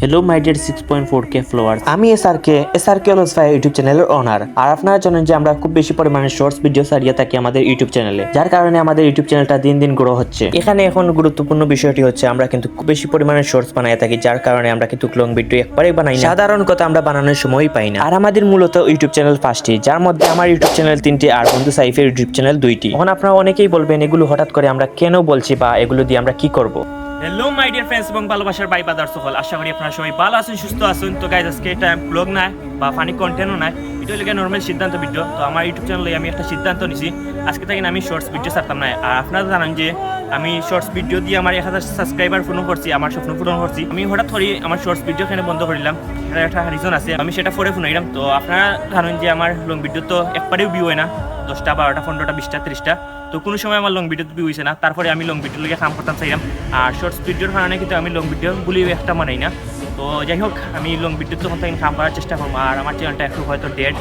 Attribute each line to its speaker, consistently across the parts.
Speaker 1: Hello my dear six point four K follower আমি S R K S R K phi YouTube চ্যানেলের owner আর আপনারা জানেন যে আমরা খুব বেশি পরিমাণে শর্টস ভিডিও সারিয়ে থাকি আমাদের ইউটিউব চ্যানেলে যার কারণে আমাদের ইউটিউব চ্যানেলটা দিন দিন গ্রো হচ্ছে। এখানে এখন গুরুত্বপূর্ণ বিষয়টি হচ্ছে, আমরা কিন্তু খুব বেশি পরিমাণে শর্টস বানাই থাকি, যার কারণে আমরা কিন্তু লং ভিডিও একবারে বানাই না। সাধারণ কথা, আমরা বানানোর সময়ই পাই না। আর আমাদের মূলত ইউটিউব চ্যানেল পাঁচটি, যার মধ্যে আমার ইউটিউব চ্যানেল তিনটি আর বন্ধু সাইফের ইউটিউব চ্যানেল দুইটি। এখন আপনারা অনেকেই বলবেন, এগুলো হঠাৎ করে আমরা কেন বলছি বা এগুলো দিয়ে আমরা কি করব?
Speaker 2: হ্যালো মাই ডিয়ার ফ্রেন্ডস এবং ভালোবাসার ভাই বাদার সকল আশা করি আপনারা সবাই ভালো আছেন, সুস্থ আছেন। তো গাইজ আজকে এটা ব্লগ নাই বা ফানি কন্টেন্টও নাই। এটা হলে নর্মাল সিদ্ধান্ত ভিডিও তো আমার ইউটিউব চ্যানেলে আমি একটা সিদ্ধান্ত নিছি। আজকে থেকে আমি শর্টস ভিডিও ছাড়তাম না। আর আপনারা জানেন যে আমি শর্টস ভিডিও দিয়ে আমার এক হাজার সাবস্ক্রাইবার পূরণ করছি, আমার স্বপ্ন পূরণ করছি। আমি হঠাৎ করে আমার শর্টস ভিডিও এখানে বন্ধ করিলাম এটার একটা রিজন আছে। আমি সেটা পরে শুনাইলাম তো আপনারা জানেন যে আমার লং ভিডিও তো একবারেও ভিউ হয় না। দশটা, বারোটা, পনেরোটা, বিশটা, ত্রিশটা। তো কোনো সময় আমার লং ভিডিও ভিউ হয়েছে না। তারপরে আমি লং ভিডিও লিগে কাম করতাম চাইলাম। আর শর্টস ভিডিওর কারণে কিন্তু আমি লং ভিডিওগুলি একটা মানাই না। তো যাই হোক, আমি লং ভিডিও তখন থেকে কাম করার চেষ্টা করব। আর আমার চ্যানেলটা একটু হয়তো ডেড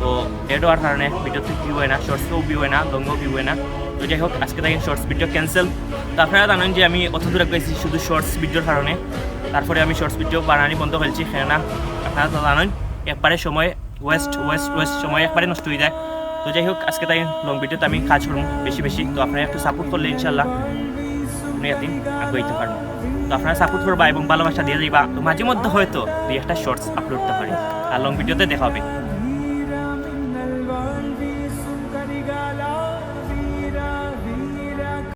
Speaker 2: তো ডেড হওয়ার কারণে ভিডিওতে ভিউ হয় না শর্টসও ভিউ হয় না লংও ভিউ হয় না। তো যাই হোক, আজকে থেকে শর্টস ভিডিও ক্যান্সেল তো আপনারা জানেন যে আমি অত দূরে গেছি শুধু শর্টস ভিডিওর কারণে। তারপরে আমি শর্টস ভিডিও বানানি বন্ধ ফেলছি, কেননা আপনারা তো জানেন, একবারে সময় ওয়েস্ট ওয়েস্ট ওয়েস্ট সময় একবারে নষ্ট হয়ে যায়। তো যাই হোক, আজকে তাই লং ভিডিওতে আমি কাজ করব বেশি বেশি। তো আপনারা একটু সাপোর্ট করলে ইনশাল্লাহ আপনি একদিন আগাইতে পারব। তো আপনারা সাপোর্ট করবা এবং ভালোবাসা দিয়ে দিবা। তো মাঝে মধ্যে হয়তো দুই একটা শর্টস আপলোড করতে পারি। আর লং ভিডিওতে দেখা হবে।